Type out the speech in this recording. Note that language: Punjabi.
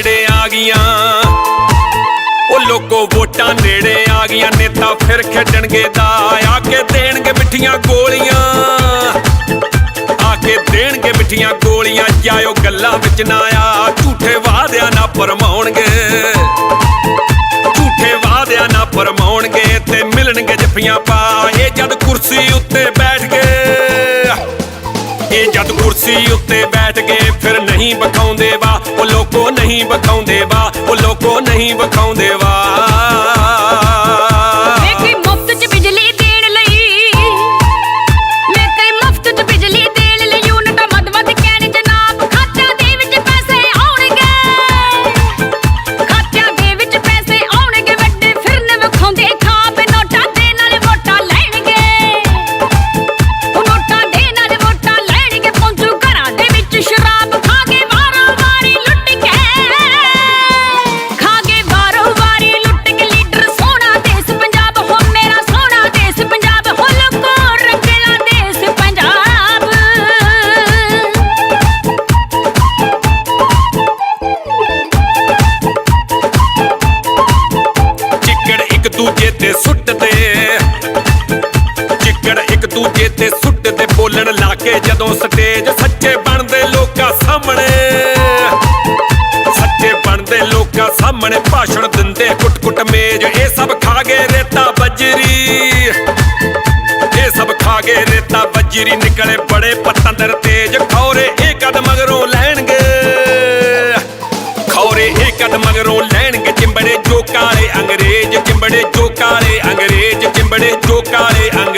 ਗਈਆਂ। ਉਹ ਲੋਕੋ ਵੋਟਾਂ ਨੇੜੇ ਆ ਗਈਆਂ ਨੇਤਾ ਫਿਰ ਖੇਡਣਗੇ ਦਾ। ਆ ਕੇ ਦੇਣਗੇ ਮਿੱਠੀਆਂ ਗੋਲੀਆਂ। ਆ ਕੇ ਦੇਣਗੇ ਮਿੱਠੀਆਂ ਗੋਲੀਆਂ। ਜਾਇਓ ਗੱਲਾਂ ਵਿੱਚ ਨਾ ਆ। ਝੂਠੇ ਵਾਅਦਿਆਂ ਨਾ ਪਰਮਾਉਣਗੇ ਝੂਠੇ ਵਾਅਦਿਆਂ ਨਾ ਪਰਮਾਉਣਗੇ ਤੇ ਮਿਲਣਗੇ ਜੱਫੀਆਂ ਪਾ। ਇਹ ਜਦ ਕੁਰਸੀ ਉੱਤੇ ਬੈਠ ਗਏ। ਇਹ ਜਦ ਕੁਰਸੀ ਉੱਤੇ ਬੈਠ ਗਏ, ਫਿਰ ਨਹੀਂ ਬਖਾਉਂਦੇ ਨਹੀਂ ਬਖਾਉਂਦੇ ਵਾ ਉਹ ਲੋਕੋ ਨਹੀਂ ਵਿਖਾਉਂਦੇ ਵਾ। ਤੇ ਸੁੱਟਦੇ। ਚਿੱਕੜ ਇੱਕ ਦੂਜੇ ਤੇ ਸੁੱਟਦੇ, ਬੋਲਣ ਲਾ ਕੇ ਜਦੋਂ ਸਟੇਜ ਸੱਚੇ ਬਣਦੇ ਲੋਕਾਂ ਸਾਹਮਣੇ। ਸੱਚੇ ਬਣਦੇ ਲੋਕਾਂ ਸਾਹਮਣੇ ਭਾਸ਼ਣ ਦਿੰਦੇ, ਕੁੱਟ-ਕੁੱਟ ਮੇਜ, ਇਹ ਸਭ ਖਾ ਗਏ ਰੇਤਾ ਬਜਰੀ। ਇਹ ਸਭ ਖਾ ਗਏ ਰੇਤਾ ਬਜਰੀ, ਨਿਕਲੇ ਬੜੇ ਪਤੰਦਰ ਤੇਜ, ਖੌਰੇ ਕਦ ਮਗਰੋਂ ਲੈਣਗੇ ਚਿੰਬੜੇ ਜੋ ਕਾਲੇ ਅੰਗਰੇਜ਼, ਚਿੰਬੜੇ ਜੋ ਕਾਲੇ ਅੰਗਰੇਜ਼, ਚਿੰਬੜੇ ਜੋ ਕਾਲੇ ਅੰਗਰੇਜ਼।